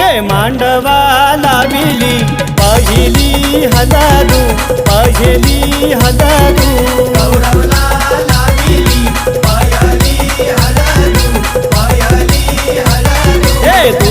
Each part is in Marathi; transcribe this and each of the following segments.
ये मांडवा लाविली पहिली हजारू पहिली हजारू. हे तू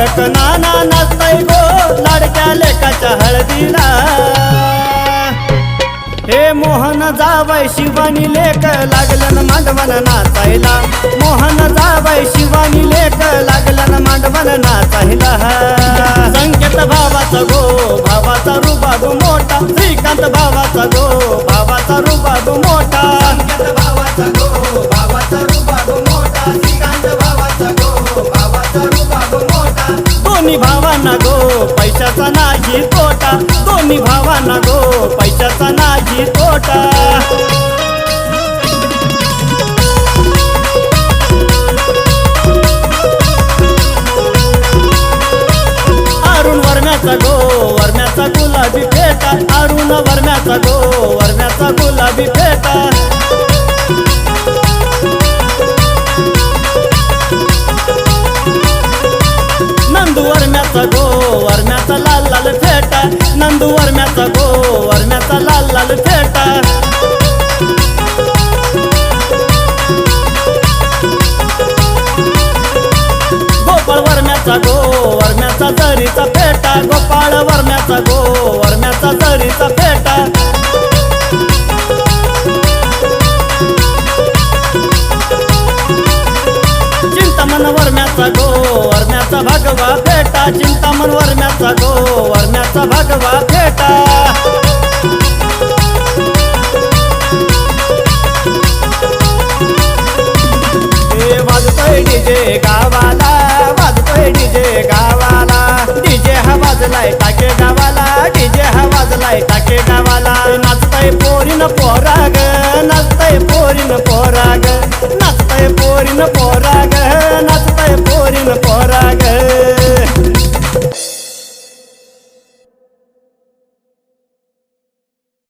गोरख नाना नसते गो लाडक्या लेकाच्या हळदीला. हे मोहन जावय शिवानी लेक लागलं मांडवन नाचायला. मोहन जावय शिवानी लेक लागलं मांडवन नाचायला. संकेत भावाचा गो भावाचा रुबाब मोठा. श्रीकांत भावाचा गो भावाचा रुबाब मोठा. वरण्याचा गो वरण्याचा गुलाबी फेटा. अरुण वरण्याचा गो वरण्याचा गुलाबी फेटा. नंदू वरण्याचा गो वरण्याचा लाल लाल फेटा. नंदू वरण्याचा गो वरण्याचा लाल लाल फेटा. वरण्याचा गो वरण्याचा तरीचा फेटा. गोपाळ वरण्याचा गो वर्ण्याचा तरीचा फेटा. चिंतामन वरण्याचा गो वर्ण्याचा भगवा फेटा. चिंतामन वरण्याचा गो वर्ण्याचा भगवा फेटा. वाजलाय डीजे गावाला. डीजे हा वाजलाय टाके गावाला. डीजे हवाज वाजलाय टाके गावाला.